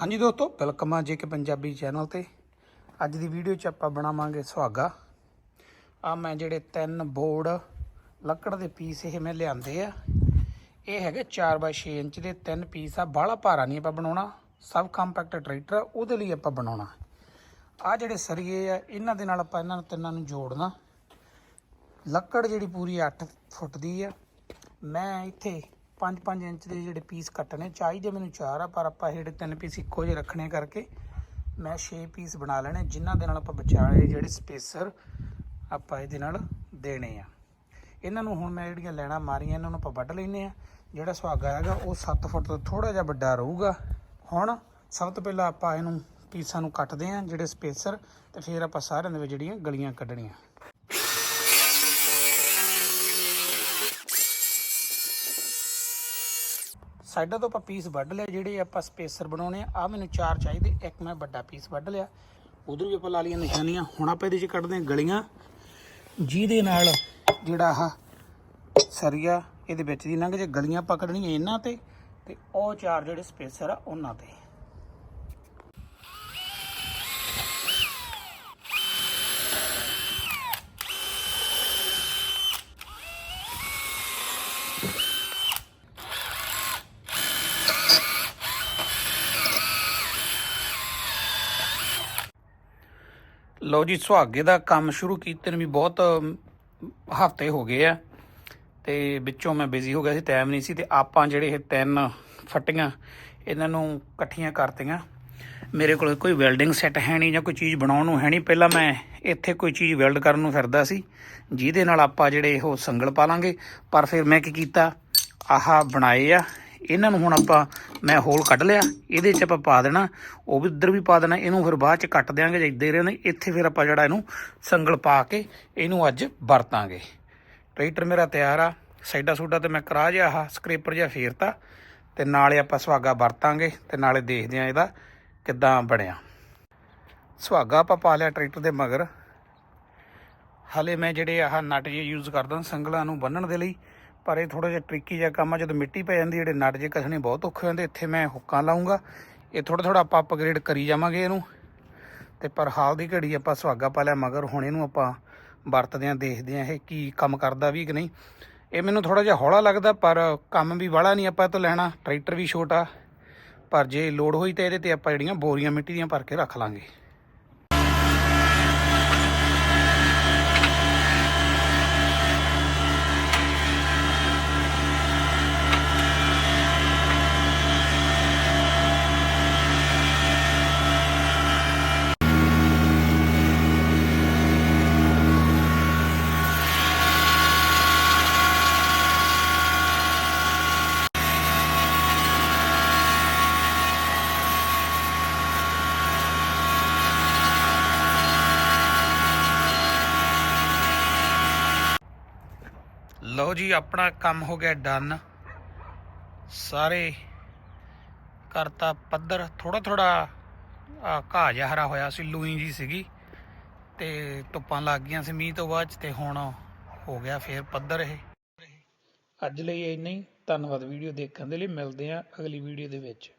ਹਾਂਜੀ ਦੋਸਤੋ ਵੈਲਕਮ ਆ ਜੇਕੇ ਪੰਜਾਬੀ ਚੈਨਲ ਤੇ। ਅੱਜ ਦੀ ਵੀਡੀਓ 'ਚ ਆਪਾਂ ਬਣਾਵਾਂਗੇ ਸੁਹਾਗਾ। ਆ ਮੈਂ ਜਿਹੜੇ ਤਿੰਨ ਬੋਰਡ ਲੱਕੜ ਦੇ ਪੀਸ ਇਹ ਮੈਂ ਲਿਆਂਦੇ ਆ। ਇਹ ਹੈਗੇ 4x6 ਇੰਚ ਦੇ ਤਿੰਨ ਪੀਸ ਆ ਬਾਹਲਾ ਭਾਰਾ ਨਹੀਂ ਆਪਾਂ ਬਣਾਉਣਾ। ਸਬ ਕੰਪੈਕਟ ਟਰੈਕਟਰ ਆ, ਉਹਦੇ ਲਈ ਆਪਾਂ ਬਣਾਉਣਾ। ਆ ਜਿਹੜੇ ਸਰੀਏ ਆ ਇਹਨਾਂ ਦੇ ਨਾਲ ਆਪਾਂ ਇਹਨਾਂ ਨੂੰ ਤਿੰਨਾਂ ਨੂੰ ਜੋੜਨਾ। ਲੱਕੜ ਜਿਹੜੀ ਪੂਰੀ 8 ਫੁੱਟ ਦੀ ਆ ਮੈਂ ਇੱਥੇ 5-5 ਇੰਚ ਦੇ ਜਿਹੜੇ ਪੀਸ ਕੱਟਣੇ ਚਾਹੀਦੇ ਮੈਨੂੰ ਚਾਰ ਆ, ਪਰ ਆਪਾਂ ਇਹ ਜਿਹੜੇ ਤਿੰਨ ਪੀਸ ਇੱਕੋ ਜਿਹੇ ਰੱਖਣੇ ਕਰਕੇ ਮੈਂ 6 ਪੀਸ ਬਣਾ ਲੈਣੇ, ਜਿਨ੍ਹਾਂ ਦੇ ਨਾਲ ਆਪਾਂ ਵਿਚਾਲੇ ਜਿਹੜੇ ਸਪੇਸਰ ਆਪਾਂ ਇਹਦੇ ਨਾਲ ਦੇਣੇ ਆ। ਇਹਨਾਂ ਨੂੰ ਹੁਣ ਮੈਂ ਜਿਹੜੀਆਂ ਲੈਣਾ ਮਾਰੀਆਂ, ਇਹਨਾਂ ਨੂੰ ਆਪਾਂ ਵੱਢ ਲੈਨੇ ਆ। ਜਿਹੜਾ ਸੁਹਾਗਾ ਹੈਗਾ, ਉਹ 7 ਫੁੱਟ ਤੋਂ ਥੋੜਾ ਜਿਹਾ ਵੱਡਾ ਰਹੂਗਾ। ਹੁਣ ਸਭ ਤੋਂ ਪਹਿਲਾਂ ਆਪਾਂ ਇਹਨੂੰ ਪੀਸਾਂ ਨੂੰ ਕੱਟਦੇ ਆ, ਜਿਹੜੇ ਸਪੇਸਰ, ਤੇ ਫਿਰ ਆਪਾਂ ਸਾਰਿਆਂ ਦੇ ਵਿੱਚ ਜਿਹੜੀਆਂ ਗਲੀਆਂ ਕੱਢਣੀਆਂ। ਸਾਈਡਾਂ ਤੋਂ ਆਪਾਂ ਪੀਸ ਵੱਢ ਲਿਆ, ਜਿਹੜੇ ਆਪਾਂ ਸਪੇਸਰ ਬਣਾਉਣੇ ਆ ਆ ਮੈਨੂੰ ਚਾਰ ਚਾਹੀਦੇ, ਇੱਕ ਮੈਂ ਵੱਡਾ ਪੀਸ ਵੱਢ ਲਿਆ। ਉਧਰ ਵੀ ਆਪਾਂ ਲਾ ਲਈਆਂ ਨਿਸ਼ਾਨੀਆਂ, ਹੁਣ ਆਪਾਂ ਇਹਦੇ 'ਚ ਕੱਢਦੇ ਹਾਂ ਗਲੀਆਂ। ਜਿਹਦੇ ਨਾਲ ਜਿਹੜਾ ਆ ਸਰੀਆ ਇਹਦੇ ਵਿੱਚ ਦੀ ਲੰਘ ਜੇ, ਗਲੀਆਂ ਪਕੜਨੀਆਂ ਇਹਨਾਂ ਤੇ ਤੇ ਉਹ ਚਾਰ ਜਿਹੜੇ ਸਪੇਸਰ ਆ ਉਹਨਾਂ ਤੇ। ਲਓ ਜੀ ਸੁਹਾਗੇ ਦਾ ਕੰਮ ਸ਼ੁਰੂ ਕੀਤੇ ਨੂੰ ਵੀ ਬਹੁਤ ਹਫ਼ਤੇ ਹੋ ਗਏ ਆ ਤੇ ਵਿੱਚੋਂ ਮੈਂ ਬਿਜ਼ੀ ਹੋ ਗਿਆ ਸੀ ਟਾਈਮ ਨਹੀਂ ਸੀ ਤੇ ਆਪਾਂ ਜਿਹੜੇ ਇਹ ਤਿੰਨ ਫੱਟੀਆਂ ਇਹਨਾਂ ਨੂੰ ਇਕੱਠੀਆਂ ਕਰਤੀਆਂ। ਮੇਰੇ ਕੋਲ ਕੋਈ ਵੈਲਡਿੰਗ ਸੈੱਟ ਹੈ ਨਹੀਂ ਜਾਂ ਕੋਈ ਚੀਜ਼ ਬਣਾਉਣ ਨੂੰ ਹੈ ਨਹੀਂ। ਪਹਿਲਾਂ ਮੈਂ ਇੱਥੇ ਕੋਈ ਚੀਜ਼ ਵੈਲਡ ਕਰਨ ਨੂੰ ਫਿਰਦਾ ਸੀ, ਜਿਹਦੇ ਨਾਲ ਆਪਾਂ ਜਿਹੜੇ ਉਹ ਸੰਗਲ ਪਾ ਲਾਂਗੇ। ਪਰ ਫਿਰ ਮੈਂ ਕੀ ਕੀਤਾ? ਆਹ ਬਣਾਏ ਆ। ਇਹਨਾਂ ਨੂੰ ਹੁਣ ਆਪਾਂ ਮੈਂ ਹੋਲ ਕੱਢ ਲਿਆ, ਇਹਦੇ 'ਚ ਆਪਾਂ ਪਾ ਦੇਣਾ, ਉਹ ਵੀ ਉੱਧਰ ਵੀ ਪਾ ਦੇਣਾ, ਇਹਨੂੰ ਫਿਰ ਬਾਅਦ 'ਚ ਕੱਟ ਦਿਆਂਗੇ ਜਿੱਦਾਂ ਇੱਦਾਂ ਹੀ ਰਹਿੰਦੇ ਇੱਥੇ ਫਿਰ ਆਪਾਂ ਜਿਹੜਾ ਇਹਨੂੰ ਸੰਗਲ ਪਾ ਕੇ ਇਹਨੂੰ ਅੱਜ ਵਰਤਾਂਗੇ। ਟਰੈਕਟਰ ਮੇਰਾ ਤਿਆਰ ਆ ਸਾਈਡਾ ਸੂਡਾ ਤੇ ਮੈਂ ਕਰਾ ਜਿਹਾ ਆਹ ਸਕ੍ਰੇਪਰ ਜਿਹਾ ਫੇਰਤਾ, ਤੇ ਨਾਲੇ ਆਪਾਂ ਸੁਹਾਗਾ ਵਰਤਾਂਗੇ, ਤੇ ਨਾਲੇ ਦੇਖਦੇ ਆ ਇਹਦਾ ਕਿੱਦਾਂ ਬਣਿਆ। ਸੁਹਾਗਾ ਆਪਾਂ ਪਾ ਲਿਆ ਟਰੈਕਟਰ ਦੇ ਮਗਰ। ਹਲੇ ਮੈਂ ਜਿਹੜੇ ਆਹ ਨਟ ਜੇ ਯੂਜ਼ ਕਰਦਾ ਸੰਗਲਾਂ ਨੂੰ ਬੰਨਣ ਦੇ ਲਈ ਪਰ ਇਹ ਥੋੜਾ ਜਿਹਾ ਟ੍ਰਿਕੀ ਜਿਹਾ ਕੰਮ ਆ, ਜਦੋਂ ਮਿੱਟੀ ਪੈ ਜਾਂਦੀ, ਜਿਹੜੇ ਨਟ ਜੇ ਕਸਣੇ ਬਹੁਤ ਔਖੇ ਹੁੰਦੇ, ਇੱਥੇ ਮੈਂ ਹੁੱਕਾਂ ਲਾਉਂਗਾ ਇਹ ਥੋੜਾ ਥੋੜਾ ਆਪਾਂ ਅਪਗ੍ਰੇਡ ਕਰੀ ਜਾਵਾਂਗੇ ਇਹਨੂੰ। ਤੇ ਪਰ ਹਾਲ ਦੀ ਘੜੀ ਆਪਾਂ ਸੁਹਾਗਾ ਪਾ ਲਿਆ, ਮਗਰ ਹੁਣ ਇਹਨੂੰ ਆਪਾਂ ਵਰਤਦੇ ਆਂ, ਦੇਖਦੇ ਆਂ ਇਹ ਕੀ ਕੰਮ ਕਰਦਾ ਵੀ ਕਿ ਨਹੀਂ। ਇਹ ਮੈਨੂੰ ਥੋੜਾ ਜਿਹਾ ਹੌਲਾ ਲੱਗਦਾ, ਪਰ ਕੰਮ ਵੀ ਵਾਲਾ ਨਹੀਂ ਆਪਾਂ ਇਹ ਤੋਂ ਲੈਣਾ, ਟਰੈਕਟਰ ਵੀ ਛੋਟਾ। ਪਰ ਜੇ ਲੋਡ ਹੋਈ ਤਾਂ ਇਹਦੇ ਤੇ ਆਪਾਂ ਜਿਹੜੀਆਂ ਬੋਰੀਆਂ ਮਿੱਟੀ ਦੀਆਂ ਭਰ ਕੇ ਰੱਖ ਲਾਂਗੇ। ਲਓ ਜੀ, ਆਪਣਾ ਕੰਮ ਹੋ ਗਿਆ ਡਨ। ਸਾਰੇ ਕਰਤਾ ਪੱਧਰ ਥੋੜਾ ਥੋੜਾ ਘਾਹ ਜਿਹਾ ਹਰਾ ਹੋਇਆ ਸੀ, ਲੂਈ ਜੀ ਸੀਗੀ। ਤੇ ਧੁੱਪਾਂ ਲੱਗ ਗਈਆਂ ਸੀ ਮੀਂਹ ਤੋਂ ਬਾਅਦ 'ਚ ਤੇ ਹੁਣ ਹੋ ਗਿਆ ਫੇਰ ਪੱਧਰ ਇਹ। ਅੱਜ ਲਈ ਇੰਨਾ ਹੀ। ਧੰਨਵਾਦ ਵੀਡੀਓ ਦੇਖਣ ਦੇ ਲਈ। ਮਿਲਦੇ ਆ ਅਗਲੀ ਵੀਡੀਓ ਦੇ ਵਿੱਚ।